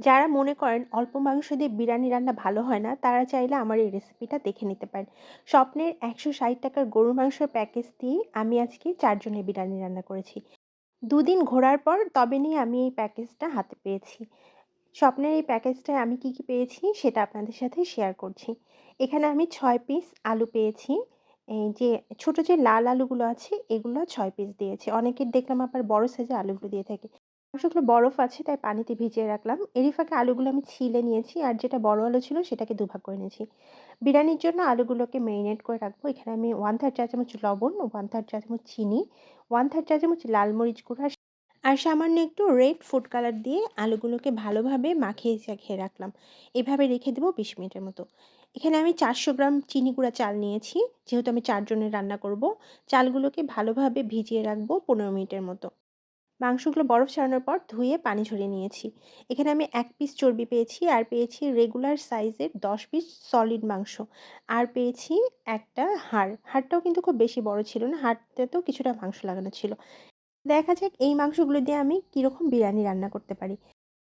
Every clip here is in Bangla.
যারা মনে করেন অল্প মাংস দিয়ে বিরিয়ানি রান্না ভালো হয় না, তারা চাইলে আমার এই রেসিপিটা দেখে নিতে পারেন। স্বপ্নের একশো ষাট টাকার গরুর মাংসের প্যাকেজ দিয়েই আমি আজকে ৪ জনের বিরিয়ানি রান্না করেছি। দুদিন ঘোরার পর তবে নিয়ে আমি এই প্যাকেজটা হাতে পেয়েছি। স্বপ্নের এই প্যাকেজটায় আমি কি, কি পেয়েছি সেটা আপনাদের সাথে শেয়ার করছি। এখানে আমি ছয় পিস আলু পেয়েছি। এই যে ছোট যে লাল আলুগুলো আছে এগুলো ছয় পিস দিয়েছি। অনেকের দেখলাম আবার বড় সাইজের আলুগুলো দিয়ে থাকে। মাংসগুলো বরফ আছে তাই পানিতে ভিজিয়ে রাখলাম। এরই ফাঁকে আলুগুলো আমি ছিলে নিয়েছি আর যেটা বড় আলু ছিল সেটাকে দুভাগ করে নিয়েছি। বিরিয়ানির জন্য আলুগুলোকে মেরিনেট করে রাখব। এখানে আমি 1/3 চা চামচ লবণ, 1/3 চা চামচ চিনি, 1/3 চা চামচ লাল মরিচ গুঁড়া আর সামান্য একটু রেড ফুড কালার দিয়ে আলুগুলোকে ভালোভাবে মাখিয়ে চাখিয়ে রাখলাম। এভাবে রেখে দেবো ২০ মিনিটের মতো। এখানে আমি ৪০০ গ্রাম চিনি গুঁড়া চাল নিয়েছি। যেহেতু আমি চারজনের রান্না করব। চালগুলোকে ভালোভাবে ভিজিয়ে রাখব ১৫ মিনিটের মতো। মাংসগুলো বরফ ছাড়ানোর পর ধুয়ে পানি ঝরিয়ে নিয়েছি। এখানে আমি এক পিস চর্বি পেয়েছি আর পেয়েছি রেগুলার সাইজের ১০ পিস সলিড মাংস। আর পেয়েছি একটা হাড়। হাড়টাও কিন্তু খুব বেশি বড় ছিল না। হাড়টাতেও কিছুটা মাংস লাগানো ছিল। দেখা যাক এই মাংসগুলো দিয়ে আমি কীরকম বিরিয়ানি রান্না করতে পারি।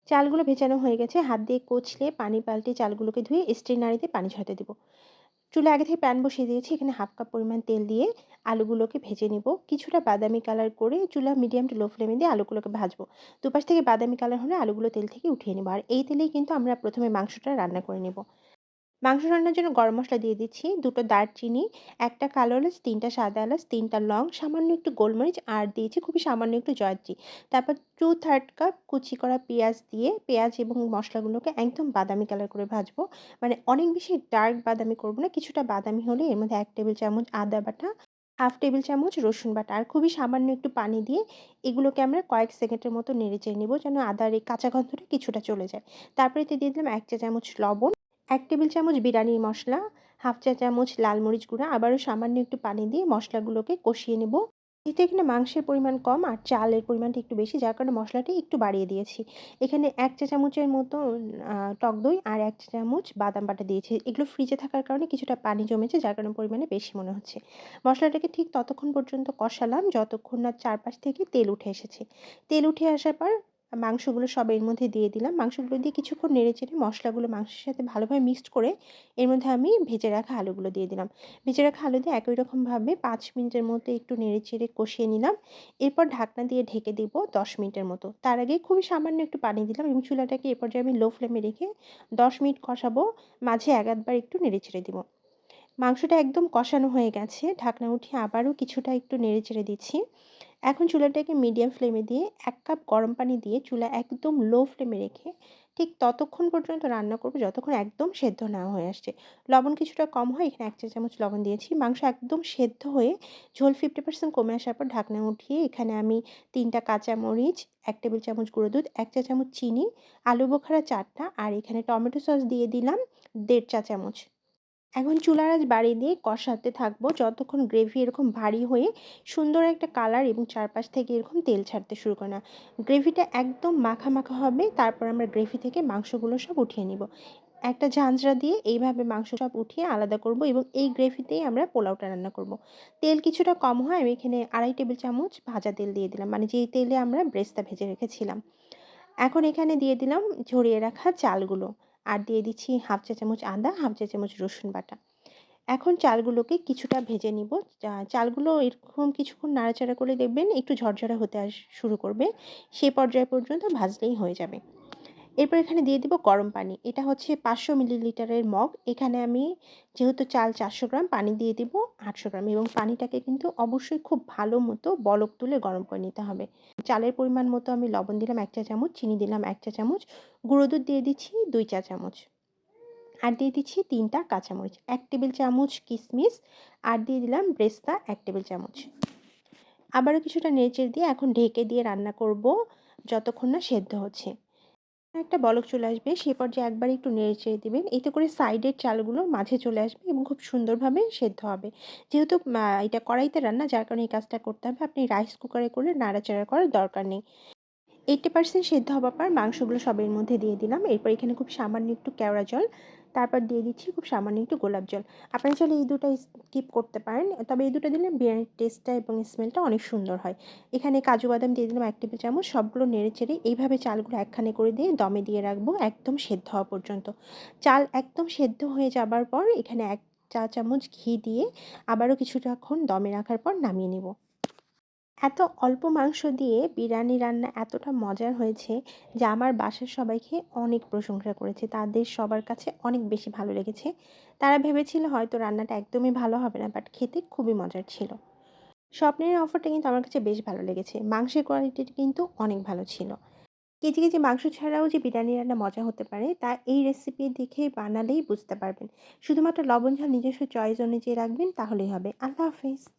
চালগুলো ভেজানো হয়ে গেছে। হাত দিয়ে কচলে পানি পাল্টে চালগুলোকে ধুয়ে স্ট্রেনারে পানি ঝরাতে দেবো। চুলায় আগে থেকে প্যান বসিয়ে দিয়েছি। এখানে হাফ কাপ পরিমাণ তেল দিয়ে আলুগুলোকে ভেজে নেব কিছুটা বাদামি কালার করে চুলা মিডিয়াম টু লো ফ্লেমে দিয়ে আলুগুলোকে ভাজবো। দুপাশ থেকে বাদামি কালার হলে আলুগুলো তেল থেকে উঠিয়ে নেব। আর এই তেলেই কিন্তু আমরা প্রথমে মাংসটা রান্না করে নেব। মাংস রান্নার জন্য গরম মশলা দিয়ে দিচ্ছি। দুটো দারচিনি, একটা কালো এলাচ, তিনটা সাদা এলাচ, তিনটা লং, সামান্য একটু গোলমরিচ আর দিয়েছি খুবই সামান্য একটু জয়ত্রী। তারপর 2/3 কাপ কুচি করা পেঁয়াজ দিয়ে পেঁয়াজ এবং মশলাগুলোকে একদম বাদামি কালার করে ভাজবো। মানে অনেক বেশি ডার্ক বাদামি করব না। কিছুটা বাদামি হলে এর মধ্যে এক টেবিল চামচ আদা বাটা, হাফ টেবিল চামচ রসুন বাটা আর খুবই সামান্য একটু পানি দিয়ে এগুলোকে আমরা কয়েক সেকেন্ডের মতো নেড়েচেড়ে নেব যেন আদার এই কাঁচা গন্ধটা কিছুটা চলে যায়। তারপরে এতে দিয়ে দিলাম ১ চা চামচ লবণ ১ টেবিল চামচ বিরিয়ানির মশলা হাফ চা চামচ লাল মরিচ গুঁড়া, আবারও সামান্য একটু পানি দিয়ে মশলাগুলোকে কষিয়ে নেব। যেহেতু এখানে মাংসের পরিমাণ কম আর চালের পরিমাণটা একটু বেশি যার কারণে মশলাটি একটু বাড়িয়ে দিয়েছি। এখানে এক চা চামচের মতো টক দই আর এক চা চামচ বাদাম বাটা দিয়েছি। এগুলো ফ্রিজে থাকার কারণে কিছুটা পানি জমেছে যার কারণে পরিমাণে বেশি মনে হচ্ছে। মশলাটাকে ঠিক ততক্ষণ পর্যন্ত কষালাম যতক্ষণ না চারপাশ থেকে তেল উঠে এসেছে। তেল উঠে আসার পর মাংসগুলো সব এর মধ্যে দিয়ে দিলাম। মাংসগুলো দিয়ে কিছুক্ষণ নেড়েচেড়ে মশলাগুলো মাংসের সাথে ভালোভাবে মিক্সড করে এর মধ্যে আমি ভেজে রাখা আলুগুলো দিয়ে দিলাম। ভেজে রাখা আলু দিয়ে একই রকমভাবে পাঁচ মিনিটের মতো একটু নেড়েচেড়ে কষিয়ে নিলাম। এরপর ঢাকনা দিয়ে ঢেকে দেব ১০ মিনিটের মতো। তার আগে খুবই সামান্য একটু পানি দিলাম এবং চুলাটাকে এ পর্যায়ে আমি লো ফ্লেমে রেখে ১০ মিনিট কষাবো। মাঝে এক আধবার একটু নেড়েচেড়ে দিব। মাংসটা একদম কষানো হয়ে গেছে। ঢাকনা উঠিয়ে আবারও কিছুটা একটু নেড়েচেড়ে দিচ্ছি। এখন চুলাটাকে মিডিয়াম ফ্লেমে দিয়ে এক কাপ গরম পানি দিয়ে চুলা একদম লো ফ্লেমে রেখে ঠিক ততক্ষণ পর্যন্ত রান্না করব যতক্ষণ একদম সেদ্ধ না হয়ে আসছে। লবণ কিছুটা কম হয় এখানে এক চা চামচ লবণ দিয়েছি। মাংস একদম সেদ্ধ হয়ে ঝোল 50% কমে আসার পর ঢাকনা উঠিয়ে এখানে আমি ৩ টা কাঁচামরিচ, এক টেবিল চামচ গুঁড়ো দুধ, এক চা চামচ চিনি, আলু বোখারা চারটা আর এখানে টমেটো সস দিয়ে দিলাম দেড় চা চামচ। এখন চুলার আঁচ বাড়িয়ে দিয়ে কষাতে থাকব। যতক্ষণ গ্রেভি এরকম ভারী হয়ে সুন্দর একটা কালার এবং চারপাশ থেকে এরকম তেল ছাড়তে শুরু করে না। গ্রেভিটা একদম মাখা মাখা হবে, তারপর আমরা গ্রেভি থেকে মাংসগুলো সব উঠিয়ে নিব। একটা ঝাঁঝরা দিয়ে এইভাবে মাংস সব উঠিয়ে আলাদা করব এবং এই গ্রেভিতেই আমরা পোলাওটা রান্না করব। তেল কিছুটা কম হয়, আমি এখানে আড়াই টেবিল চামচ ভাজা তেল দিয়ে দিলাম মানে যেই তেলে আমরা ব্রেস্তা ভেজে রেখেছিলাম। এখন এখানে দিয়ে দিলাম ঝরিয়ে রাখা চালগুলো। আর দিয়ে দিচ্ছি হাফ চা চামচ আদা, হাফ চা চামচ রসুন বাটা। এখন চালগুলোকে কিছুটা ভেজে নিব। চালগুলো এরকম কিছুক্ষণ নাড়াচাড়া করে দেখবেন, একটু ঝরঝরা হতে শুরু করবে। সেই পর্যায় পর্যন্ত ভাজলেই হয়ে যাবে। এরপর এখানে দিয়ে দিব গরম পানি। এটা হচ্ছে পাঁচশো মিলিলিটারের মগ। এখানে আমি যেহেতু চাল চারশো গ্রাম, পানি দিয়ে দিব আটশো গ্রাম এবং পানিটাকে কিন্তু অবশ্যই খুব ভালো মতো বলক তুলে গরম করে নিতে হবে। চালের পরিমাণ মতো আমি লবণ দিলাম এক চা চামচ, চিনি দিলাম এক চা চামচ, গুঁড়ো দুধ দিয়ে দিচ্ছি দুই চা চামচ আর দিয়ে দিচ্ছি তিনটা কাঁচামরিচ, এক টেবিল চামচ কিশমিশ আর দিয়ে দিলাম ব্রেস্তা এক টেবিল চামচ। আবারও কিছুটা নেড়েচেড়ে দিয়ে এখন ঢেকে দিয়ে রান্না করব যতক্ষণ না সেদ্ধ হচ্ছে। একটা বলক চলে আসবে, সে পর্যায়ে একবার একটু নেড়ে চেড়ে দেবেন। এতে করে সাইডের চালগুলো মাঝে চলে আসবে এবং খুব সুন্দরভাবে সেদ্ধ হবে। যেহেতু এটা কড়াইতে রান্না, যার কারণে এই কাজটা করতে হবে, আপনি রাইস কুকারে করে নাড়াচাড়া করার দরকার নেই। এইটটি পার্সেন্ট সেদ্ধ হওয়ার পর মাংসগুলো সবের মধ্যে দিয়ে দিলাম। এরপর এখানে খুব সামান্য একটু কেওড়া জল, তারপর দিয়ে দিচ্ছি খুব সামান্য একটু গোলাপ জল। আপনারা চাইলে এই দুটো স্কিপ করতে পারেন, তবে এই দুটো দিলে বিরিয়ানির টেস্টটা এবং স্মেলটা অনেক সুন্দর হয়। এখানে কাজু বাদাম দিয়ে দিলাম এক টেবিল চামচ, সবগুলো নেড়ে চেড়ে এইভাবে চালগুলো একখানে করে দিয়ে দমে দিয়ে রাখব একদম সেদ্ধ হওয়া পর্যন্ত। চাল একদম সেদ্ধ হয়ে যাবার পর এখানে এক চা চামচ ঘি দিয়ে আবারও কিছুটাক্ষণ দমে রাখার পর নামিয়ে নেব। এত অল্প মাংস দিয়ে বিরিয়ানি রান্না এতটা মজার হয়েছে যে আমার বাসার সবাই খেয়ে অনেক প্রশংসা করেছে। তাদের সবার কাছে অনেক বেশি ভালো লেগেছে। তারা ভেবেছিল হয়তো রান্নাটা একদমই ভালো হবে না বাট খেতে খুবই মজার ছিল। স্বপ্নের অফারটা কিন্তু আমার কাছে বেশ ভালো লেগেছে। মাংসের কোয়ালিটিটা কিন্তু অনেক ভালো ছিল। কেজি কেজি মাংস ছাড়াও যে বিরিয়ানি রান্না মজা হতে পারে, তা এই রেসিপি দেখে বানালেই বুঝতে পারবেন। শুধুমাত্র লবণ ঝাল নিজস্ব চয়েস অনুযায়ী রাখবেন, তাহলেই হবে। আল্লাহ হাফিজ।